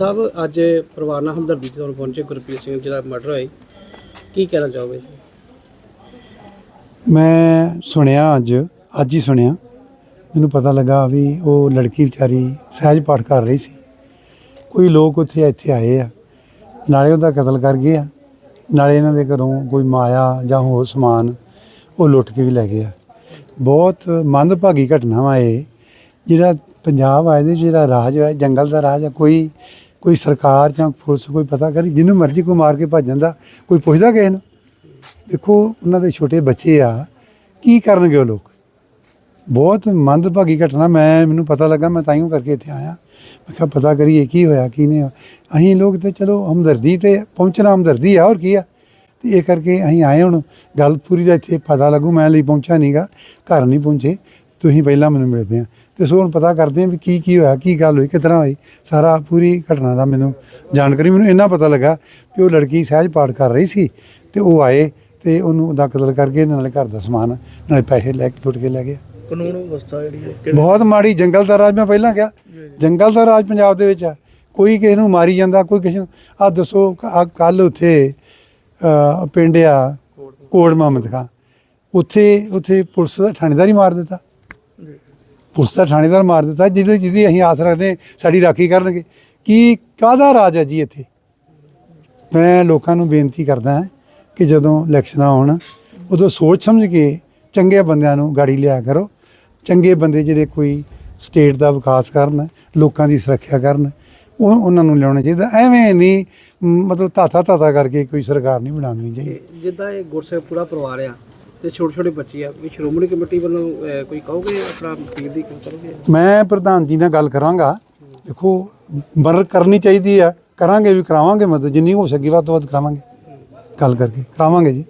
ਸਾਹਿਬ ਅੱਜ ਪਰਿਵਾਰ ਨਾਲ ਹਮਦਰਦੀ ਚ ਪਹੁੰਚੇ ਗੁਰਪ੍ਰੀਤ ਸਿੰਘ ਜਿਹੜਾ ਮਰਡਰ ਹੋਇਆ ਕੀ ਕਹਿਣਾ ਚਾਹੋਗੇ ਮੈਂ ਸੁਣਿਆ ਅੱਜ ਅੱਜ ਹੀ ਸੁਣਿਆ। ਮੈਨੂੰ ਪਤਾ ਲੱਗਾ ਵੀ ਉਹ ਲੜਕੀ ਵਿਚਾਰੀ ਸਹਿਜ ਪਾਠ ਕਰ ਰਹੀ ਸੀ। ਕੋਈ ਲੋਕ ਉੱਥੇ ਇੱਥੇ ਆਏ ਆ। ਨਾਲੇ ਉਹਦਾ ਕਤਲ ਕਰ ਗਏ ਆ। ਨਾਲੇ ਇਹਨਾਂ ਦੇ ਘਰੋਂ ਕੋਈ ਮਾਇਆ ਜਾਂ ਹੋਰ ਸਮਾਨ ਉਹ ਲੁੱਟ ਕੇ ਵੀ ਲੈ ਗਏ ਆ। ਬਹੁਤ ਮੰਦਭਾਗੀ ਘਟਨਾ ਵਾ ਇਹ। ਜਿਹੜਾ ਪੰਜਾਬ ਆ, ਇਹਦੇ ਜਿਹੜਾ ਰਾਜ ਹੈ ਜੰਗਲ ਦਾ ਰਾਜ ਹੈ ਕੋਈ ਕੋਈ ਸਰਕਾਰ ਜਾਂ ਪੁਲਿਸ ਕੋਈ ਪਤਾ ਕਰੀ, ਜਿਹਨੂੰ ਮਰਜ਼ੀ ਕੋਈ ਮਾਰ ਕੇ ਭੱਜ ਜਾਂਦਾ, ਕੋਈ ਪੁੱਛਦਾ ਕਿਸੇ ਨੂੰ। ਦੇਖੋ, ਉਹਨਾਂ ਦੇ ਛੋਟੇ ਬੱਚੇ ਆ, ਕੀ ਕਰਨਗੇ ਉਹ ਲੋਕ? ਬਹੁਤ ਮੰਦਭਾਗੀ ਘਟਨਾ, ਮੈਂ, ਮੈਨੂੰ ਪਤਾ ਲੱਗਾ, ਮੈਂ ਤਾਈਓ ਕਰਕੇ ਇੱਥੇ ਆਇਆ। ਮੈਂ ਕਿਹਾ, ਪਤਾ ਕਰੀਏ ਕੀ ਹੋਇਆ, ਕੀ ਨਹੀਂ ਹੋਇਆ। ਅਸੀਂ ਲੋਕ ਤੇ ਚਲੋ, ਹਮਦਰਦੀ ਤੇ ਪਹੁੰਚਣਾ ਹਮਦਰਦੀ ਆ, ਹੋਰ ਕੀ ਆ? ਤੇ ਇਹ ਕਰਕੇ ਅਸੀਂ ਆਏ ਹੁਣ, ਗੱਲ ਪੂਰੀ ਦਾ ਇੱਥੇ ਪਤਾ ਲੱਗੂ, ਮੈਂ ਲਈ ਪਹੁੰਚਾ ਨਹੀਂਗਾ ਘਰ ਨਹੀਂ ਪਹੁੰਚੇ। ਤੁਸੀਂ ਪਹਿਲਾਂ ਮੈਨੂੰ ਮਿਲ ਪਏ ਆ। ਤੇ ਸੋ ਹੁਣ ਪਤਾ ਕਰਦੇ ਆ ਵੀ ਕੀ ਕੀ ਹੋਇਆ ਕੀ ਗੱਲ ਹੋਈ ਤਰ੍ਹਾਂ ਹੋਈ। ਸਾਰਾ ਪੂਰੀ ਘਟਨਾ ਦਾ ਮੈਨੂੰ ਜਾਣਕਾਰੀ ਮੈਨੂੰ ਇੰਨਾ ਪਤਾ ਲੱਗਾ ਕਿ ਉਹ ਲੜਕੀ ਸਹਿਜ ਪਾਠ ਕਰ ਰਹੀ ਸੀ ਤੇ ਉਹ ਆਏ ਤੇ ਉਹਨੂੰ ਉਹਦਾ ਕਤਲ ਕਰਕੇ ਨਾਲੇ ਘਰ ਦਾ ਸਮਾਨ ਨਾਲੇ ਪੈਸੇ ਲੈ ਕੇ ਲੁੱਟ ਕੇ ਲੈ ਗਏ ਕਾਨੂੰਨ ਅਵਸਥਾ ਜਿਹੜੀ ਹੈ ਬਹੁਤ ਮਾੜੀ ਜੰਗਲ ਦਾ ਰਾਜ ਮੈਂ ਪਹਿਲਾਂ ਕਿਹਾ। ਜੰਗਲ ਦਾ ਰਾਜ ਪੰਜਾਬ ਦੇ ਵਿੱਚ ਆ। ਕੋਈ ਕਿਸੇ ਨੂੰ ਮਾਰੀ ਜਾਂਦਾ ਕੋਈ ਕਿਸੇ ਨੂੰ ਆ ਦੱਸੋ ਕੱਲ ਉੱਥੇ ਪਿੰਡ ਆ ਕੋਟ ਮੁਹੰਮਦ ਖਾਂ। ਉੱਥੇ ਉੱਥੇ ਪੁਲਿਸ ਦਾ ਥਾਣੇਦਾਰ ਮਾਰ ਦਿੱਤਾ। ਪੁਲਿਸ ਦਾ ਥਾਣੇਦਾਰ ਮਾਰ ਦਿੱਤਾ, ਜਿਹਦੇ ਜਿਹਦੀ ਅਸੀਂ ਆਸ ਰੱਖਦੇ ਹਾਂ ਸਾਡੀ ਰਾਖੀ ਕਰਨਗੇ। ਕੀ, ਕਾਹਦਾ ਰਾਜ ਹੈ ਜੀ ਇੱਥੇ? ਮੈਂ ਲੋਕਾਂ ਨੂੰ ਬੇਨਤੀ ਕਰਦਾ ਹਾਂ ਕਿ ਜਦੋਂ ਇਲੈਕਸ਼ਨਾਂ ਆਉਣ, ਉਦੋਂ ਸੋਚ ਸਮਝ ਕੇ ਚੰਗੇ ਬੰਦਿਆਂ ਨੂੰ ਗਾੜੀ ਲਿਆ ਕਰੋ। ਚੰਗੇ ਬੰਦੇ ਜਿਹੜੇ ਕੋਈ ਸਟੇਟ ਦਾ ਵਿਕਾਸ ਕਰਨ, ਲੋਕਾਂ ਦੀ ਸੁਰੱਖਿਆ ਕਰਨ, ਉਹ ਉਹਨਾਂ ਨੂੰ ਲਿਆਉਣਾ ਚਾਹੀਦਾ। ਐਵੇਂ ਨਹੀਂ, ਮਤਲਬ ਧਾਤਾ ਧਾਤਾ ਕਰਕੇ ਕੋਈ ਸਰਕਾਰ ਨਹੀਂ ਬਣਾਉਣੀ ਚਾਹੀਦੀ। ਜਿੱਦਾਂ ਇਹ ਗੁਰਸਿੱਖ ਪੂਰਾ ਪਰਿਵਾਰ ਆ ਤੇ ਛੋਟੇ ਛੋਟੇ ਬੱਚੇ ਆ ਵੀ ਸ਼੍ਰੋਮਣੀ ਕਮੇਟੀ ਵੱਲੋਂ ਅਹ, ਕੋਈ ਕਹੋਗੇ ਆਪਣਾ ਵਕੀਲ ਦੀ ਕੋਈ ਕਰੋਗੇ? ਮੈਂ ਪ੍ਰਧਾਨ ਜੀ ਨਾਲ ਗੱਲ ਕਰਾਂਗਾ। ਦੇਖੋ ਮਦਦ ਕਰਨੀ ਚਾਹੀਦੀ ਆ। ਕਰਾਂਗੇ ਵੀ ਕਰਾਵਾਂਗੇ ਮਦਦ ਜਿੰਨੀ ਹੋ ਸਕੀ ਵੱਧ ਤੋਂ ਵੱਧ ਕਰਾਵਾਂਗੇ। ਗੱਲ ਕਰਕੇ ਕਰਾਵਾਂਗੇ ਜੀ।